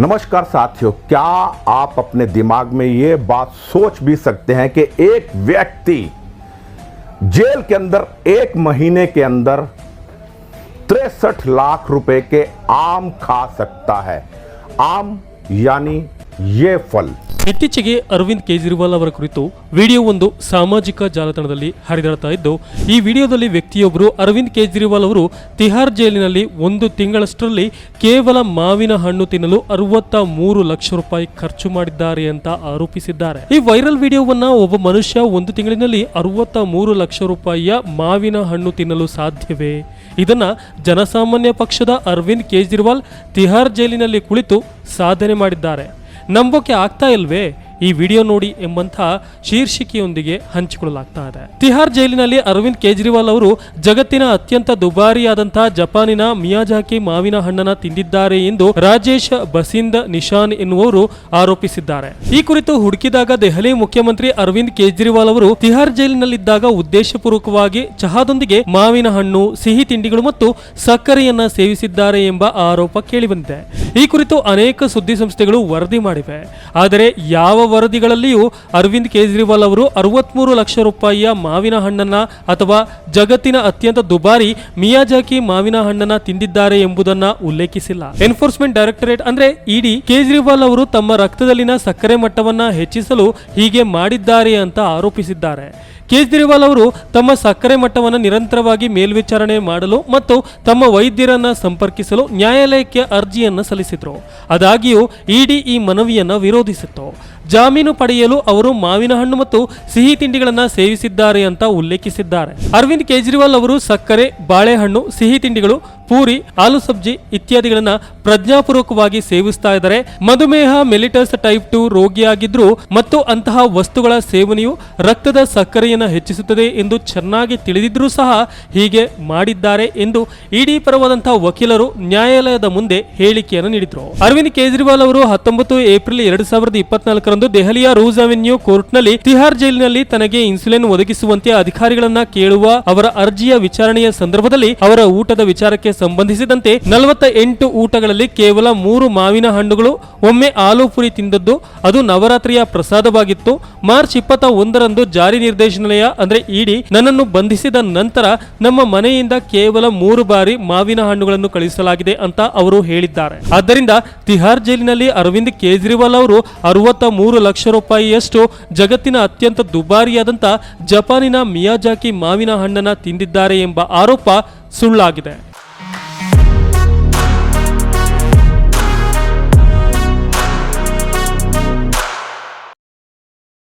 नमस्कार साथियों, क्या आप अपने दिमाग में ये बात सोच भी सकते हैं कि एक व्यक्ति जेल के अंदर, एक महीने के अंदर तिरसठ लाख रुपए के आम खा सकता है। आम यानी ये फल। ಇತ್ತೀಚೆಗೆ ಅರವಿಂದ್ ಕೇಜ್ರಿವಾಲ್ ಅವರ ಕುರಿತು ವಿಡಿಯೋ ಒಂದು ಸಾಮಾಜಿಕ ಜಾಲತಾಣದಲ್ಲಿ ಹರಿದಾಡ್ತಾ ಇದ್ದು, ಈ ವಿಡಿಯೋದಲ್ಲಿ ವ್ಯಕ್ತಿಯೊಬ್ಬರು ಅರವಿಂದ್ ಕೇಜ್ರಿವಾಲ್ ಅವರು ತಿಹಾರ್ ಜೈಲಿನಲ್ಲಿ ಒಂದು ತಿಂಗಳಷ್ಟರಲ್ಲಿ ಕೇವಲ ಮಾವಿನ ಹಣ್ಣು ತಿನ್ನಲು ಅರವತ್ತ ಮೂರು ಲಕ್ಷ ರೂಪಾಯಿ ಖರ್ಚು ಮಾಡಿದ್ದಾರೆ ಅಂತ ಆರೋಪಿಸಿದ್ದಾರೆ. ಈ ವೈರಲ್ ವಿಡಿಯೋವನ್ನ ಒಬ್ಬ ಮನುಷ್ಯ ಒಂದು ತಿಂಗಳಿನಲ್ಲಿ ಅರವತ್ತ ಮೂರು ಲಕ್ಷ ರೂಪಾಯಿಯ ಮಾವಿನ ಹಣ್ಣು ತಿನ್ನಲು ಸಾಧ್ಯವೇ? ಇದನ್ನ ಜನಸಾಮಾನ್ಯ ಪಕ್ಷದ ಅರವಿಂದ್ ಕೇಜ್ರಿವಾಲ್ ತಿಹಾರ್ ಜೈಲಿನಲ್ಲಿ ಕುಳಿತು ಸಾಧನೆ ಮಾಡಿದ್ದಾರೆ. ನಂಬೋಕೆ ಆಗ್ತಾ ಇಲ್ವೇ? ಈ ವಿಡಿಯೋ ನೋಡಿ ಎಂಬಂಥ ಶೀರ್ಷಿಕೆಯೊಂದಿಗೆ ಹಂಚಿಕೊಳ್ಳಲಾಗ್ತಾ ಇದೆ. ತಿಹಾರ್ ಜೈಲಿನಲ್ಲಿ ಅರವಿಂದ್ ಕೇಜ್ರಿವಾಲ್ ಅವರು ಜಗತ್ತಿನ ಅತ್ಯಂತ ದುಬಾರಿಯಾದಂತಹ ಜಪಾನಿನ ಮಿಯಾಜಾಕಿ ಮಾವಿನ ಹಣ್ಣನ್ನ ತಿಂದಿದ್ದಾರೆ ಎಂದು ರಾಜೇಶ್ ಬಸಿಂದ್ ನಿಶಾನ್ ಎನ್ನುವರು ಆರೋಪಿಸಿದ್ದಾರೆ. ಈ ಕುರಿತು ಹುಡುಕಿದಾಗ ದೆಹಲಿ ಮುಖ್ಯಮಂತ್ರಿ ಅರವಿಂದ್ ಕೇಜ್ರಿವಾಲ್ ಅವರು ತಿಹಾರ್ ಜೈಲಿನಲ್ಲಿದ್ದಾಗ ಉದ್ದೇಶಪೂರ್ವಕವಾಗಿ ಚಹಾದೊಂದಿಗೆ ಮಾವಿನ ಹಣ್ಣು, ಸಿಹಿ ತಿಂಡಿಗಳು ಮತ್ತು ಸಕ್ಕರೆಯನ್ನ ಸೇವಿಸಿದ್ದಾರೆ ಎಂಬ ಆರೋಪ ಕೇಳಿಬಂದಿದೆ. ಈ ಕುರಿತು ಅನೇಕ ಸುದ್ದಿ ಸಂಸ್ಥೆಗಳು ವರದಿ ಮಾಡಿವೆ. ಆದರೆ ಯಾವ ವರದಿಗಳಲ್ಲಿಯೂ ಅರವಿಂದ್ ಕೇಜ್ರಿವಾಲ್ ಅವರು ಅರವತ್ಮೂರು ಲಕ್ಷ ರೂಪಾಯಿಯ ಮಾವಿನ ಹಣ್ಣನ್ನ ಅಥವಾ ಜಗತ್ತಿನ ಅತ್ಯಂತ ದುಬಾರಿ ಮಿಯಾಜಾಕಿ ಮಾವಿನ ಹಣ್ಣನ್ನ ತಿಂದಿದ್ದಾರೆ ಎಂಬುದನ್ನ ಉಲ್ಲೇಖಿಸಿಲ್ಲ. ಎನ್ಫೋರ್ಸ್ಮೆಂಟ್ ಡೈರೆಕ್ಟರೇಟ್ ಅಂದ್ರೆ ಇಡಿ ಕೇಜ್ರಿವಾಲ್ ಅವರು ತಮ್ಮ ರಕ್ತದಲ್ಲಿನ ಸಕ್ಕರೆ ಮಟ್ಟವನ್ನ ಹೆಚ್ಚಿಸಲು ಹೀಗೆ ಮಾಡಿದ್ದಾರೆ ಅಂತ ಆರೋಪಿಸಿದ್ದಾರೆ. ಕೇಜ್ರಿವಾಲ್ ಅವರು ತಮ್ಮ ಸಕ್ಕರೆ ಮಟ್ಟವನ್ನು ನಿರಂತರವಾಗಿ ಮೇಲ್ವಿಚಾರಣೆ ಮಾಡಲು ಮತ್ತು ತಮ್ಮ ವೈದ್ಯರನ್ನ ಸಂಪರ್ಕಿಸಲು ನ್ಯಾಯಾಲಯಕ್ಕೆ ಅರ್ಜಿಯನ್ನು ಸಲ್ಲಿಸಿದ್ರು ಆದಾಗ್ಯೂ ಇಡಿ ಈ ಮನವಿಯನ್ನು ವಿರೋಧಿಸಿತ್ತು. ಜಾಮೀನು ಪಡೆಯಲು ಅವರು ಮಾವಿನ ಹಣ್ಣು ಮತ್ತು ಸಿಹಿ ತಿಂಡಿಗಳನ್ನು ಸೇವಿಸಿದ್ದಾರೆ ಅಂತ ಉಲ್ಲೇಖಿಸಿದ್ದಾರೆ. ಅರವಿಂದ್ ಕೇಜ್ರಿವಾಲ್ ಅವರು ಸಕ್ಕರೆ, ಬಾಳೆಹಣ್ಣು, ಸಿಹಿ ತಿಂಡಿಗಳು, ಪೂರಿ, ಆಲೂ ಸಬ್ಜಿ ಇತ್ಯಾದಿಗಳನ್ನ ಪ್ರಜ್ಞಾಪೂರ್ವಕವಾಗಿ ಸೇವಿಸ್ತಾ ಇದ್ದಾರೆ. ಮಧುಮೇಹ, ಮೆಲಿಟಸ್ ಟೈಪ್ ಟು ರೋಗಿಯಾಗಿದ್ರು ಮತ್ತು ಅಂತಹ ವಸ್ತುಗಳ ಸೇವನೆಯು ರಕ್ತದ ಸಕ್ಕರೆಯನ್ನು ಹೆಚ್ಚಿಸುತ್ತದೆ ಎಂದು ಚೆನ್ನಾಗಿ ತಿಳಿದಿದ್ರೂ ಸಹ ಹೀಗೆ ಮಾಡಿದ್ದಾರೆ ಎಂದು ಇಡಿ ಪರವಾದಂತಹ ವಕೀಲರು ನ್ಯಾಯಾಲಯದ ಮುಂದೆ ಹೇಳಿಕೆಯನ್ನು ನೀಡಿದರು. ಅರವಿಂದ್ ಕೇಜ್ರಿವಾಲ್ ಅವರು ಹತ್ತೊಂಬತ್ತು ಏಪ್ರಿಲ್ ಎರಡ್ ಸಾವಿರದ ಇಪ್ಪತ್ನಾಲ್ಕರಂದು ದೆಹಲಿಯ ರೂಸ್ ಅವೆನ್ಯೂ ಕೋರ್ಟ್ನಲ್ಲಿ ತಿಹಾರ್ ಜೈಲಿನಲ್ಲಿ ತನಗೆ ಇನ್ಸುಲಿನ್ ಒದಗಿಸುವಂತೆ ಅಧಿಕಾರಿಗಳನ್ನ ಕೇಳುವ ಅವರ ಅರ್ಜಿಯ ವಿಚಾರಣೆಯ ಸಂದರ್ಭದಲ್ಲಿ ಅವರ ಊಟದ ವಿಚಾರಕ್ಕೆ ಸಂಬಂಧಿಸಿದಂತೆ ನಲವತ್ತ ಎಂಟು ಊಟಗಳಲ್ಲಿ ಕೇವಲ ಮೂರು ಮಾವಿನ ಹಣ್ಣುಗಳು, ಒಮ್ಮೆ ಆಲೂ ಪುರಿ ತಿಂದದ್ದು, ಅದು ನವರಾತ್ರಿಯ ಪ್ರಸಾದವಾಗಿತ್ತು. ಮಾರ್ಚ್ ಇಪ್ಪತ್ತ ಒಂದರಂದು ಜಾರಿ ನಿರ್ದೇಶನಾಲಯ, ಅಂದ್ರೆ ಇಡಿ, ನನ್ನನ್ನು ಬಂಧಿಸಿದ ನಂತರ ನಮ್ಮ ಮನೆಯಿಂದ ಕೇವಲ ಮೂರು ಬಾರಿ ಮಾವಿನ ಹಣ್ಣುಗಳನ್ನು ಕಳುಹಿಸಲಾಗಿದೆ ಅಂತ ಅವರು ಹೇಳಿದ್ದಾರೆ. ಆದ್ದರಿಂದ ತಿಹಾರ್ ಜೈಲಿನಲ್ಲಿ ಅರವಿಂದ್ ಕೇಜ್ರಿವಾಲ್ ಅವರು ಅರವತ್ತ ಮೂರು ಲಕ್ಷ ರೂಪಾಯಿಯಷ್ಟು ಜಗತ್ತಿನ ಅತ್ಯಂತ ದುಬಾರಿಯಾದಂಥ ಜಪಾನಿನ ಮಿಯಾಜಾಕಿ ಮಾವಿನ ಹಣ್ಣನ್ನು ತಿಂದಿದ್ದಾರೆ ಎಂಬ ಆರೋಪ ಸುಳ್ಳಾಗಿದೆ.